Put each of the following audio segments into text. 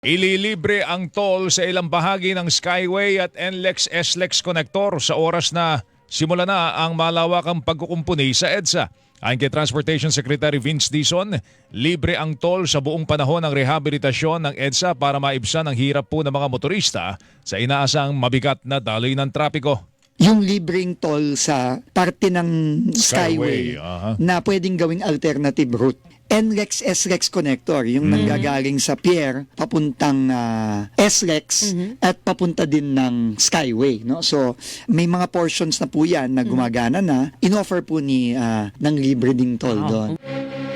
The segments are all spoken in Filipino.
Ililibre ang toll sa ilang bahagi ng Skyway at NLEX SLEX connector sa oras na simula na ang malawakang pagkukumpuni sa EDSA. Ayon kay Transportation Secretary Vince Dizon, libre ang toll sa buong panahon ng rehabilitasyon ng EDSA para maibsan ang hirap po ng mga motorista sa inaasang mabigat na daloy ng trapiko. yung libreng toll sa parte ng Skyway, Skyway, aha. na pwedeng gawing alternative route. NLEX SLEX connector, yung nanggagaling sa pier papuntang ah, SLEX at papunta din ng Skyway, no? So, may mga portions na po 'yan na gumagana na. Inoffer po ni ah, ng libre ding toll doon.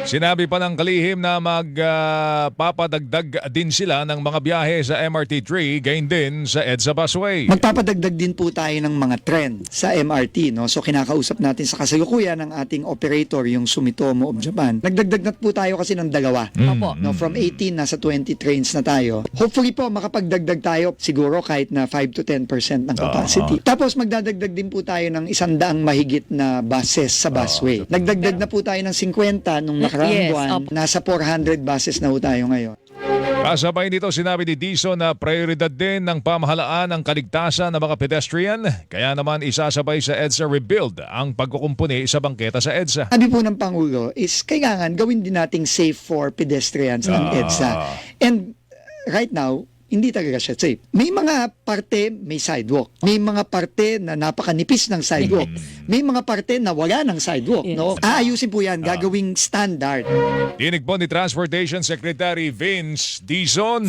Sinabi pa ng kalihim na magpapadagdag din sila ng mga biyahe sa MRT3 gain din sa EDSA Busway. Magpapadagdag din po tayo ng mga trend sa MRT, no? So kinakausap natin sa kasalukuyan ng ating operator, yung Sumitomo of Japan. Nagdagdag na po tayo kasi ng dalawa. Opo. No, from 18 nasa 20 trains na tayo. Hopefully po makapagdagdag tayo siguro kahit na 5 to 10% ng capacity. Tapos magdadagdag din po tayo ng isang daang mahigit na buses sa busway. Nagdagdag na po tayo ng 50 nung nakaraang Yes, buwan. Nasa 400 buses na po tayo ngayon. Kasabay nito sinabi ni Dizon na prioridad din ng pamahalaan ang kaligtasan ng mga pedestrian kaya naman isasabay sa EDSA Rebuild ang pagkukumpuni sa bangketa sa EDSA. Sabi po ng Pangulo is kailangan gawin din nating safe for pedestrians ang Ah. EDSA. And right now, hindi talaga siya safe. May mga parte may sidewalk. May mga parte na napakanipis ng sidewalk. May mga parte na wala ng sidewalk. Yes. No? Aayusin po yan, gagawing standard. Tinig po ni Transportation Secretary Vince Dizon.